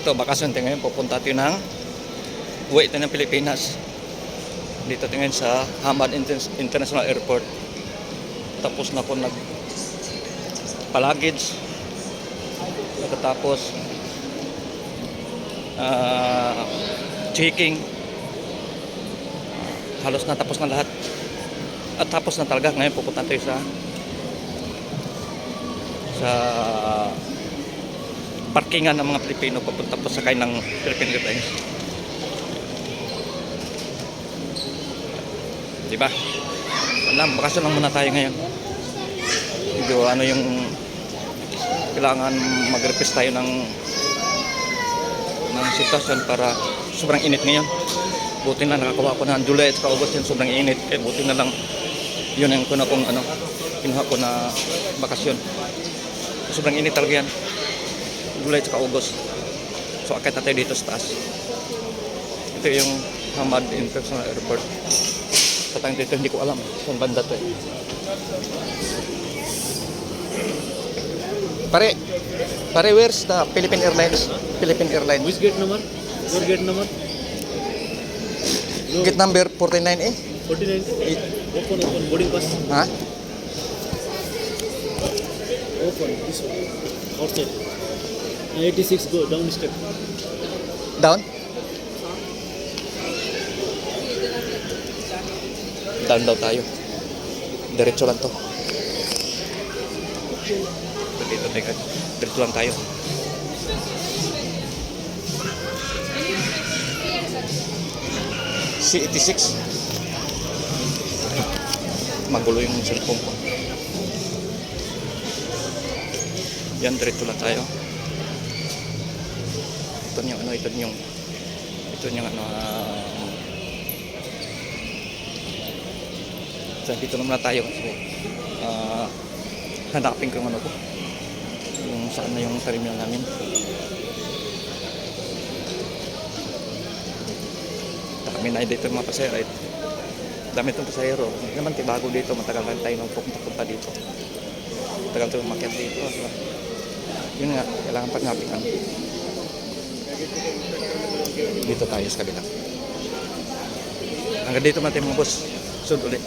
Ito, bakasyon tayo ngayon. Pupunta tayo ng uwi tayo ng Pilipinas. Dito tayo sa Hamad Inter- International Airport. Tapos na po nag palagids. Pagkatapos ah, checking. Halos na tapos na lahat. At tapos na talaga. Ngayon pupunta tayo sa sa parkingan ng mga Pilipino papunta po sakay ng Philippine Airlines. Di ba? Alam, bakasyon lang muna tayo ngayon. Medyo ano yung kailangan mag-request tayo ng ng sitwasyon para sobrang init ngayon. Buti na nakakuha ko ng July at August yan sobrang init. Eh, buti na lang yun yung kuna kong ano, kinuha ko na bakasyon. Sobrang init talaga yan. July at saka August. So akit na tayo dito sa taas. Ito yung Hamad International Airport. Patang dito, hindi ko alam kung banda to eh. Pare, pare, where's the Philippine Airlines? Philippine Airlines. Which gate number? What gate number? No, Gate number 49A? 49. Open, open. Boarding pass. Ha? Open. This one. Outside. 86. Go down step. Down? Down daw tayo. Diretso lang to. Dito, teka. Diretso lang tayo. C86. Magulo yung cellphone ko. Yan, diretso lang tayo. Ito yung ano, ito yung ito yung ano ah, so, dito na tayo kasi ah, hanapin ko yung ano ko yung saan na yung terminal namin. Dami na dito mga pasahero eh. dami itong pasahero. Hindi naman bago dito matagal lang tayo nung pupunta dito. Matagal tayo umakyat dito yun nga kailangan pag-ngapin dito tayo sa kabila. Hanggang dito natin mga boss. Sunod ulit.